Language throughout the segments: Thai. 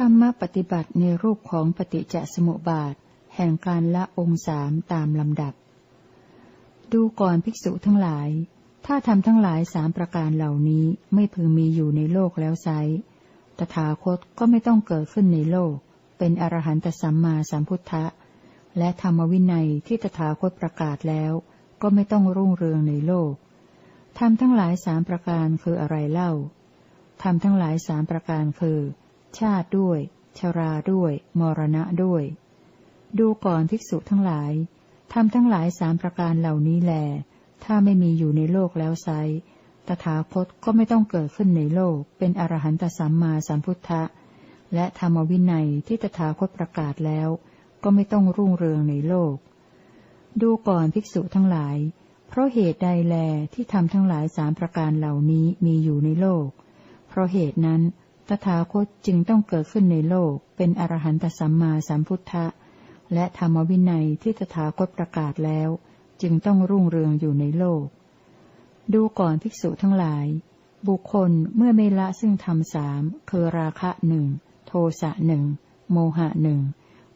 ธรรมปฏิบัติในรูปของปฏิจจสมุปบาท แห่งการละองค์สามตามลำดับ ดูก่อนภิกษุทั้งหลาย ถ้าทำทั้งหลายสามประการเหล่านี้ไม่พึงมีอยู่ในโลกแล้วไซตถาคตก็ไม่ต้องเกิดขึ้นในโลก เป็นอรหันตสัมมาสัมพุทธะ และธรรมวินัยที่ตถาคตประกาศแล้ว ก็ไม่ต้องรุ่งเรืองในโลกทำทั้งหลายสามประการคืออะไรเล่าทำทั้งหลายสามประการคือ ชาติด้วย ชราด้วย มรณะด้วย ดูก่อนภิกษุทั้งหลายทำทั้งหลายสามประการเหล่านี้แล ถ้าไม่มีอยู่ในโลกแล้วไซตถาคตก็ไม่ต้องเกิดขึ้นในโลก เป็นอรหันตสัมมาสัมพุทธะ และธรรมวินัยที่ตถาคตประกาศแล้ว ก็ไม่ต้องรุ่งเรืองในโลก ดูก่อนภิกษุทั้งหลาย เพราะเหตุใดแลที่ทำทั้งหลายสามประการเหล่านี้มีอยู่ในโลก เพราะเหตุนั้น ตถาคตจึงต้องเกิดขึ้นในโลก เป็นอรหันตสัมมาสัมพุทธะ และธรรมวินัยที่ตถาคตประกาศแล้ว จึงต้องรุ่งเรืองอยู่ในโลก ดูก่อนภิกษุทั้งหลาย บุคคลเมื่อไม่ละซึ่งทำสามคือราคะหนึ่งโทสะหนึ่งโมหะหนึ่ง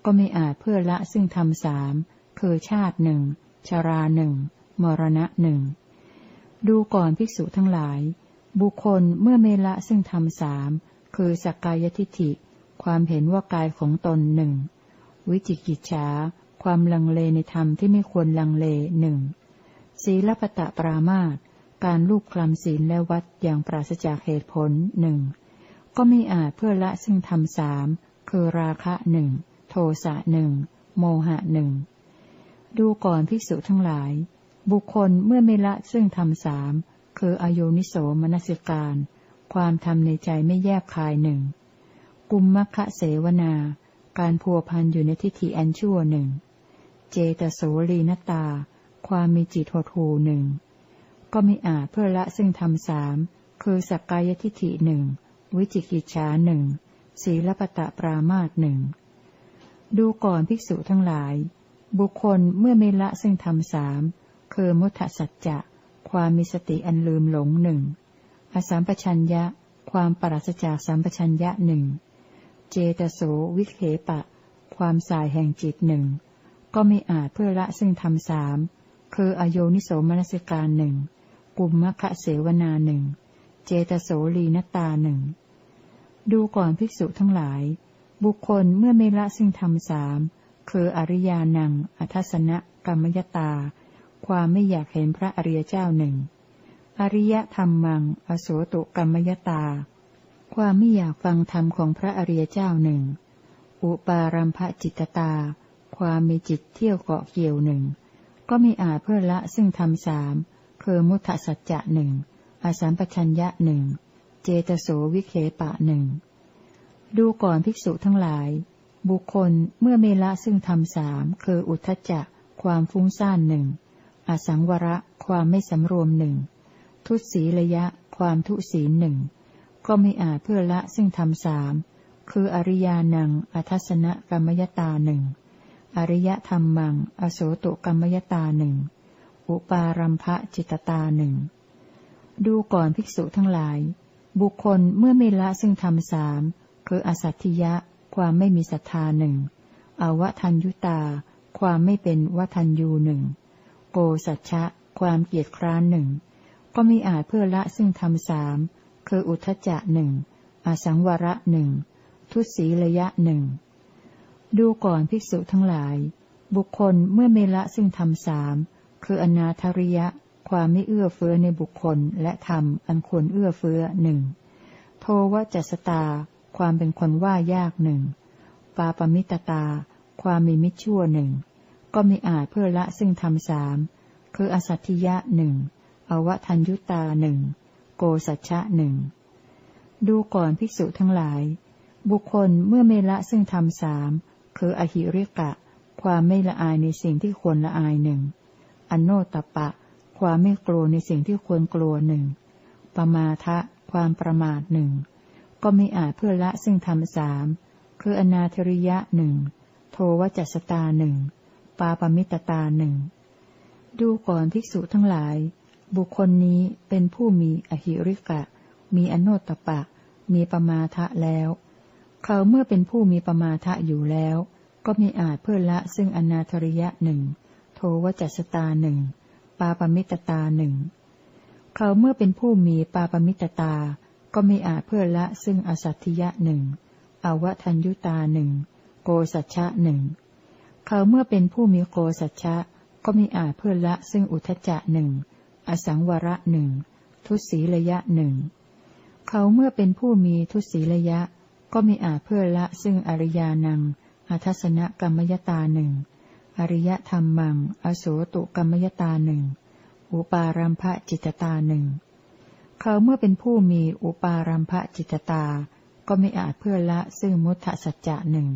ก็ไม่อาจเพื่อละซึ่งทำสามคือชาติหนึ่งชราหนึ่งมรณะหนึ่งดูก่อนภิกษุทั้งหลาย บุคคลเมื่อไม่ละซึ่งทำสาม คือสักกายทิฏฐิ ความเห็นว่ากายของตนหนึ่ง วิจิกิจฉา ความลังเลในธรรมที่ไม่ควรลังเลหนึ่ง ศีลปตะปรามาตการลูกคลำศีลและวัดอย่างปราศจากเหตุผลหนึ่ง ก็ไม่อาจเพื่อละซึ่งทำสาม คือราคะหนึ่ง โทสะหนึ่ง โมหะหนึ่ง ดูก่อนภิกษุทั้งหลาย บุคคลเมื่อไม่ละซึ่งทำสาม คืออโยนิโสมนสิการ ความทำในใจไม่แยกคายหนึ่ง กุมมะคะเสวนา การพัวพันอยู่ในทิฏฐิอันชั่วหนึ่ง เจตโสลีนตา ความมีจิตหดหูหนึ่ง ก็ไม่อาจเพื่อละซึ่งทำสาม คือสักกายทิฏฐิหนึ่ง วิจิกิจฉาหนึ่ง ศีลปตะปรามาตหนึ่ง ดูก่อนภิกษุทั้งหลาย บุคคลเมื่อไม่ละซึ่งทำสาม คือมุทสัจจะ ความมีสติอันลืมหลงหนึ่ง อสามปชัญญะ ความปราศจากสามปชัญญะหนึ่ง เจตโสวิเคปะ ความสายแห่งจิตหนึ่ง ก็ไม่อาจเพื่อละซึ่งทำสาม คืออโยนิโสมนสิการหนึ่ง กุมมะคะเสวนาหนึ่ง เจตโสลีนตาหนึ่ง ดูก่อนภิกษุทั้งหลาย บุคคลเมื่อไม่ละซึ่งทำสามคืออริยานัง อัทสนะกรรมยตา ความไม่อยากเห็นพระอริยเจ้าหนึ่ง อริยธรรมมัง อโสตุกรรมยตา ความไม่อยากฟังธรรมของพระอริยเจ้าหนึ่ง อุปารัมภจิตตา ความมีจิตเที่ยวเกาะเกี่ยวหนึ่ง ก็ไม่อาจเพื่อละซึ่งทำสามคือมุทสัจจะหนึ่ง อสัมปชัญญะหนึ่ง เจตโสวิเคปะหนึ่ง ดูก่อนภิกษุทั้งหลาย บุคคลเมื่อเมละซึ่งทำสามคืออุทจจะ ความฟุ้งซ่านหนึ่ง อสังวระ ความไม่สำรวมหนึ่ง ทุศีระยะ ความทุศีหนึ่งก็ไม่อาจเพื่อละซึ่งทำสามคืออริยานังอัทสนะกรรมยตาหนึ่งอริยธรรมมัง อโสตุกรรมยตาหนึ่งอุปารัมภะจิตตาหนึ่งดูก่อนภิกษุทั้งหลาย บุคคลเมื่อไม่ละซึ่งทำสามคืออสัตถิยะ ความไม่มีศรัทธาหนึ่งอวทัญยุตา ความไม่เป็นวัทัญยูหนึ่งโกสัจฉะความเกียจคร้านหนึ่ง ก็ไม่อาจเพื่อละซึ่งทำสามคืออุทจจะหนึ่งอสังวระหนึ่งทุศีระยะหนึ่งดูก่อนภิกษุทั้งหลาย บุคคลเมื่อไม่ละซึ่งทำสามคืออนาทริยะ ความไม่เอื้อเฟื้อในบุคคลและธรรมอันควรเอื้อเฟื้อหนึ่งโทวจัสตา ความเป็นคนว่ายากหนึ่งปาปมิตตา ความมีมิชั่วหนึ่งก็มีอาจเพื่อละซึ่งทำสามคืออสัตถิยะหนึ่ง อวทัญยุตาหนึ่งโกสัจฉะหนึ่งดูก่อนภิกษุทั้งหลาย บุคคลเมื่อไม่ละซึ่งทำสามคืออหิริกะ ความไม่ละอายในสิ่งที่ควรละอายหนึ่งอโนตปะ ความไม่กลัวในสิ่งที่ควรกลัวหนึ่งปมาทะ ความประมาทหนึ่งก็ไม่อาจเพื่อละซึ่งทำสามคืออนาธริยะหนึ่งโทวจัสตาหนึ่งปาปมิตตาหนึ่งดูก่อนภิกษุทั้งหลาย บุคคลนี้เป็นผู้มีอหิริกะ มีอโนตปะ มีปมาทะแล้ว เขาเมื่อเป็นผู้มีประมาทะอยู่แล้ว ก็มีอาจเพื่อละซึ่งอนาธริยะหนึ่ง โทวจัสตาหนึ่ง ปาปมิตตาหนึ่ง เขาเมื่อเป็นผู้มีปาปมิตตา ก็มีอาจเพื่อละซึ่งอสัตถิยะหนึ่ง อวทัญยุตาหนึ่ง โกสัจฉะหนึ่ง เขาเมื่อเป็นผู้มีโกสัจฉะ ก็มีอาจเพื่อละซึ่งอุทจจะหนึ่ง อสังวระหนึ่งทุศีระยะหนึ่งเขาเมื่อเป็นผู้มีทุศีระยะ ก็มีอาจเพื่อละซึ่งอริยานังอัทสนกรรมยตาหนึ่งอริยธรรมัง อโสตุกรรมยตาหนึ่งอุปารัมภจิตตาหนึ่งเขาเมื่อเป็นผู้มีอุปารัมภจิตตา ก็ไม่อาจเพื่อละซึ่งมุทธสัจจะหนึ่ง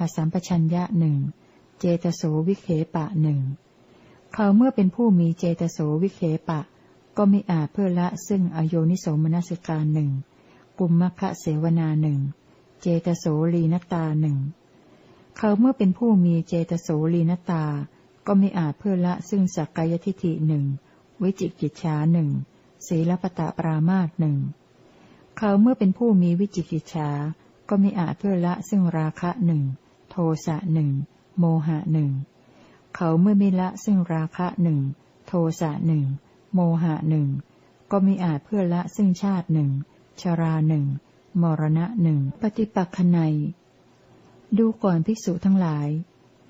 อสัมปชัญญะหนึ่ง เจตโสวิเคปะหนึ่ง เขาเมื่อเป็นผู้มีเจตโสวิเคปะ ก็ไม่อาจเพื่อละซึ่งอโยนิโสมนสิการหนึ่งกุมมคะเสวนาหนึ่ง เจตโสลีนตาหนึ่ง เขาเมื่อเป็นผู้มีเจตโสลีนตา ก็ไม่อาจเพื่อละซึ่งสักกายทิฏฐิหนึ่ง วิจิกิจฉาหนึ่งศีลปตะปรามาตหนึ่ง เขาเมื่อเป็นผู้มีวิจิกิจฉา ก็ไม่อาจเพื่อละซึ่งราคะหนึ่ง โทสะหนึ่ง โมหะหนึ่ง เขาเมื่อไม่ละซึ่งราคะหนึ่งโทสะหนึ่งโมหะหนึ่งก็ม่อาจเพื่อละซึ่งชาติหนึ่งชราหนึ่งมรณะหนึ่งปฏิปักขไนดูก่อนภิกษุทั้งหลาย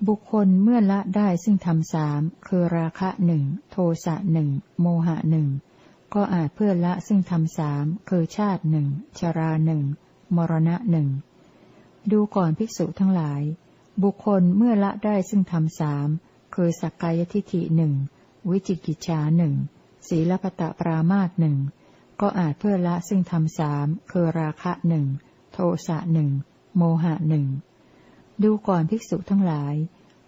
บุคคลเมื่อละได้ซึ่งทำสามคือราคะหนึ่งโทสะหนึ่งโมหะหนึ่งก็อาจเพื่อละซึ่งทำสามคือชาติหนึ่งชราหนึ่งมรณะหนึ่งดูก่อนภิกษุทั้งหลาย บุคคลเมื่อละได้ซึ่งทำสาม คือสักกายทิฏฐิหนึ่งวิจิกิจฉาหนึ่งศีลปตะปรามาตหนึ่งก็อาจเพื่อละซึ่งทำสามคือราคะหนึ่งโทสะหนึ่งโมหะหนึ่งดูก่อนภิกษุทั้งหลาย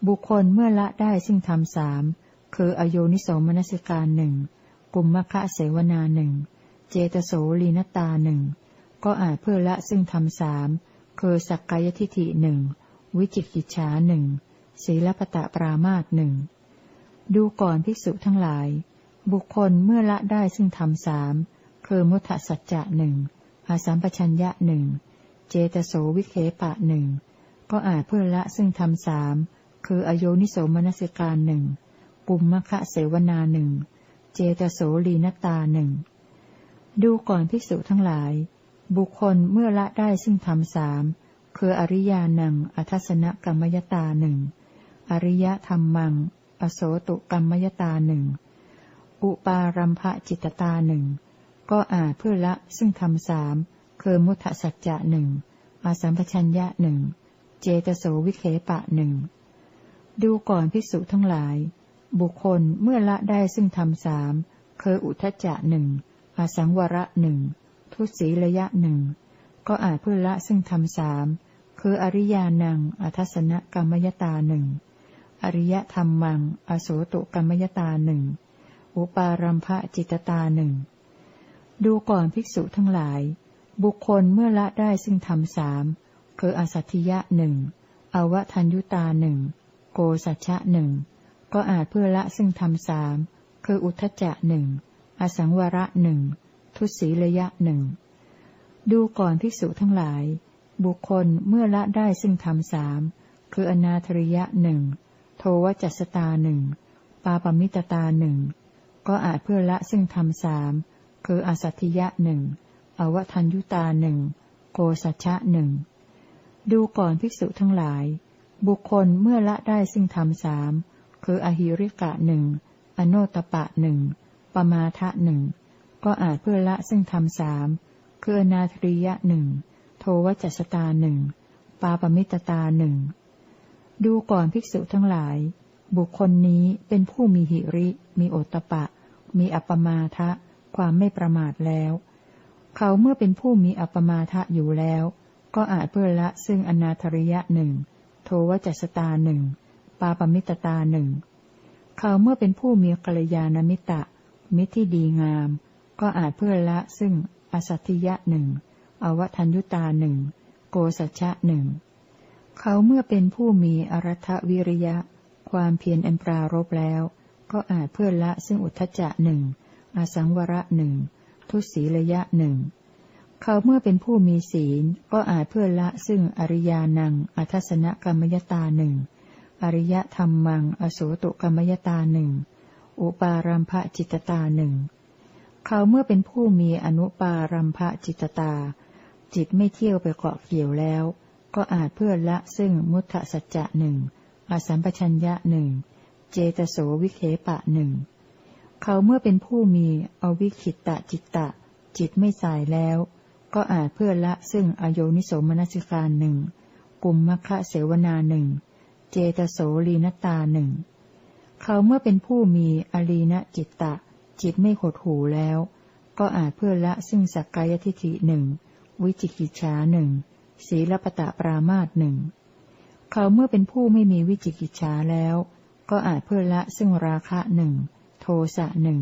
บุคคลเมื่อละได้ซึ่งทำสามคืออโยนิโสมนสิการหนึ่งกุมมะคะเสวนาหนึ่งเจตโสลีนตาหนึ่งก็อาจเพื่อละซึ่งทำสามคือสักกายทิฏฐิหนึ่งวิจิกิจฉาหนึ่ง ศีลปตะปรามาตหนึ่งดูก่อนภิกษุทั้งหลาย บุคคลเมื่อละได้ซึ่งทำสามคือมุทสัจจะหนึ่งอาสามปชัญญะหนึ่งเจตโสวิเคปะหนึ่งก็อาจเพื่อละซึ่งทำสามคืออโยนิโสมนสิการหนึ่งปุมมะคะเสวนาหนึ่งเจตโสลีนตาหนึ่งดูก่อนภิกษุทั้งหลาย บุคคลเมื่อละได้ซึ่งทำสามคืออริยานังอัทสนกรรมยตาหนึ่ง อริยธรรมัง อโสตุกรรมยตาหนึ่ง อุปารัมภจิตตาหนึ่ง ก็อาจเพื่อละซึ่งทำสามคือมุทสัจจะหนึ่ง อาสัมปชัญญะหนึ่ง เจตโสวิเคปะหนึ่ง ดูก่อนภิกษุทั้งหลาย บุคคลเมื่อละได้ซึ่งทำสามคืออุทจจะหนึ่งอสังวระหนึ่ง ทุศีระยะหนึ่ง ก็อาจเพื่อละซึ่งทำสามคืออริยานัง อัทสนะกรรมยตาหนึ่ง อริยธรรมัง อโสตุกรรมยตาหนึ่ง อุปารัมภจิตตาหนึ่ง ดูก่อนภิกษุทั้งหลาย บุคคลเมื่อละได้ซึ่งทำสามคืออสัตถิยะหนึ่ง อวทัญยุตาหนึ่ง โกสัจฉะหนึ่ง ก็อาจเพื่อละซึ่งทำสามคืออุทจจะหนึ่ง อสังวระหนึ่ง ทุศีระยะหนึ่ง ดูก่อนภิกษุทั้งหลาย บุคคลเมื่อละได้ซึ่งทำสามคืออนาธริยะหนึ่ง วจัสตาหนึ่งปาปมิตตาหนึ่งก็อาจเพื่อละซึ่งทำสามคืออสัตถิยะหนึ่งอวทัญยุตาหนึ่งโกสัจฉะหนึ่งดูก่อนภิกษุทั้งหลาย บุคคลเมื่อละได้ซึ่งทำสามคืออหิริกะหนึ่งอโนตปะหนึ่งปมาทะหนึ่งก็อาจเพื่อละซึ่งทำสามคืออนาธริยะหนึ่งโทวจัสตาหนึ่งปาปมิตตาหนึ่ง ดูก่อนภิกษุทั้งหลาย บุคคลนี้เป็นผู้มีหิริ มีโอตปะ มีอัปมาทะ ความไม่ประมาทแล้ว เขาเมื่อเป็นผู้มีอัปมาทะอยู่แล้ว ก็อาจเพื่อละซึ่งอนาธริยะหนึ่ง โทวจัสตาหนึ่ง ปาปมิตตาหนึ่ง เขาเมื่อเป็นผู้มีกัลยาณมิตะ มิตรที่ดีงาม ก็อาจเพื่อละซึ่งอสัตยะหนึ่ง อวทัญยุตาหนึ่ง โกสัชะหนึ่ง เขาเมื่อเป็นผู้มีอรัฐวิริยะ ความเพียรอันปรารบแล้ว ก็อาจเพื่อละซึ่งอุทจจะหนึ่งอสังวระหนึ่งทุศีระยะหนึ่งเขาเมื่อเป็นผู้มีศีลก็อาจเพื่อละซึ่งอริยานังอัทสนกรรมยตาหนึ่งอริยธรรมัง อโสตุกรรมยตาหนึ่งอุปารัมภจิตตาหนึ่งเขาเมื่อเป็นผู้มีอนุปารัมภจิตตา จิตไม่เที่ยวไปเกาะเกี่ยวแล้ว ก็อาจเพื่อละซึ่งมุทธสัจจะหนึ่งอสัมปชัญญะหนึ่งเจตโสวิเคปะหนึ่งเขาเมื่อเป็นผู้มีอวิคิตตจิตตะ จิตไม่สายแล้ว ก็อาจเพื่อละซึ่งอโยนิโสมนสิการหนึ่งกุมมะคะเสวนาหนึ่งเจตโสลีนตาหนึ่งเขาเมื่อเป็นผู้มีอลีนจิตตะ จิตไม่หดหูแล้ว ก็อาจเพื่อละซึ่งสักกายทิฏฐิหนึ่งวิจิกิจฉาหนึ่ง ศีลปตะปรามาตหนึ่งเขาเมื่อเป็นผู้ไม่มีวิจิกิจฉาแล้ว ก็อาจเพื่อละซึ่งราคะหนึ่งโทสะหนึ่ง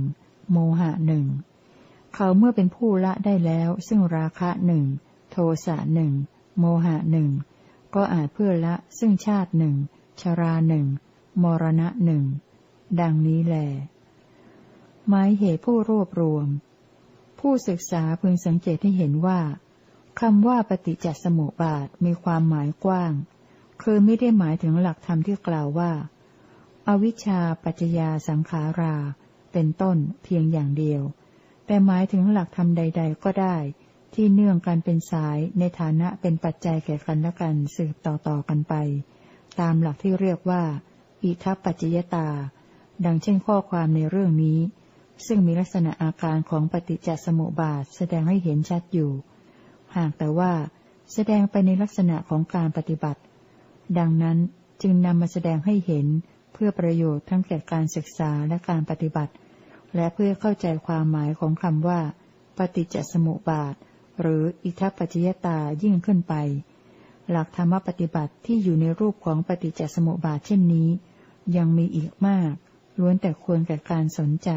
โมหะหนึ่งเขาเมื่อเป็นผู้ละได้แล้ว ซึ่งราคะหนึ่งโทสะหนึ่งโมหะหนึ่งก็อาจเพื่อละซึ่งชาติหนึ่งชราหนึ่งมรณะหนึ่งดังนี้แหลหมายเหตุผู้รวบรวม ผู้ศึกษาพึงสังเกตให้เห็นว่า คำว่าปฏิจจสมุปบาทมีความหมายกว้าง คือไม่ได้หมายถึงหลักธรรมที่กล่าวว่า อวิชชาปัจจยาสังขารา เป็นต้นเพียงอย่างเดียว แต่หมายถึงหลักธรรมใด ๆ ก็ได้ ที่เนื่องกันเป็นสายในฐานะเป็นปัจจัยแก่กันและกันสืบต่อๆกันไป ตามหลักที่เรียกว่า อิทัปปัจจยตา ดังเช่นข้อความในเรื่องนี้ ซึ่งมีลักษณะอาการของปฏิจจสมุปบาทแสดงให้เห็นชัดอยู่ หากแต่ว่าแสดงไปในลักษณะของการปฏิบัติ ดังนั้นจึงนำมาแสดงให้เห็นเพื่อประโยชน์ทั้งแก่การศึกษาและการปฏิบัติ และเพื่อเข้าใจความหมายของคำว่า ปฏิจจสมุปบาท หรืออิทัปปัจจยตายิ่งขึ้นไป หลักธรรมปฏิบัติที่อยู่ในรูปของปฏิจจสมุปบาทเช่นนี้ ยังมีอีกมาก ล้วนแต่ควรแก่การสนใจ